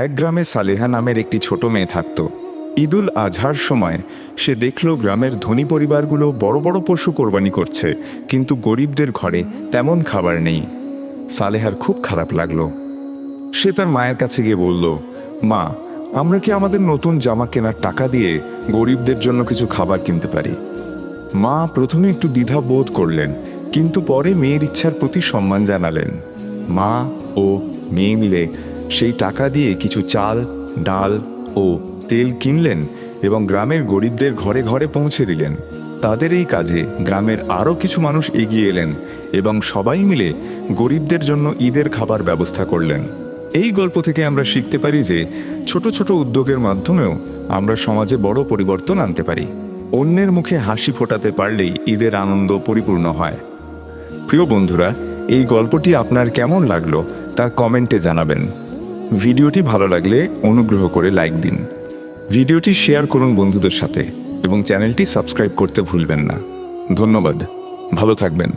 এক গ্রামে সালেহা নামের একটি ছোট মেয়ে থাকত। ঈদুল আজহার সময় সে দেখল গ্রামের ধনী পরিবারগুলো বড় বড় পশু কোরবানি করছে, কিন্তু গরিবদের ঘরে তেমন খাবার নেই। সালেহার খুব খারাপ লাগল। সে তার মায়ের কাছে গিয়ে বলল, মা, আমরা কি আমাদের নতুন জামা কেনার টাকা দিয়ে গরিবদের জন্য কিছু খাবার কিনতে পারি? মা প্রথমে একটু দ্বিধা বোধ করলেন, কিন্তু পরে মেয়ের ইচ্ছার প্রতি সম্মান জানালেন। মা ও মেয়ে মিলে সেই টাকা দিয়ে কিছু চাল, ডাল ও তেল কিনলেন এবং গ্রামের গরিবদের ঘরে ঘরে পৌঁছে দিলেন। তাদের এই কাজে গ্রামের আরও কিছু মানুষ এগিয়ে এলেন এবং সবাই মিলে গরিবদের জন্য ঈদের খাবার ব্যবস্থা করলেন। এই গল্প থেকে আমরা শিখতে পারি যে ছোট ছোট উদ্যোগের মাধ্যমেও আমরা সমাজে বড় পরিবর্তন আনতে পারি। অন্যের মুখে হাসি ফোটাতে পারলেই ঈদের আনন্দ পরিপূর্ণ হয়। প্রিয় বন্ধুরা, এই গল্পটি আপনার কেমন লাগল তা কমেন্টে জানাবেন। ভিডিওটি ভালো লাগলে অনুগ্রহ করে লাইক দিন। ভিডিওটি শেয়ার করুন বন্ধুদের সাথে এবং চ্যানেলটি সাবস্ক্রাইব করতে ভুলবেন না। ধন্যবাদ। ভালো থাকবেন।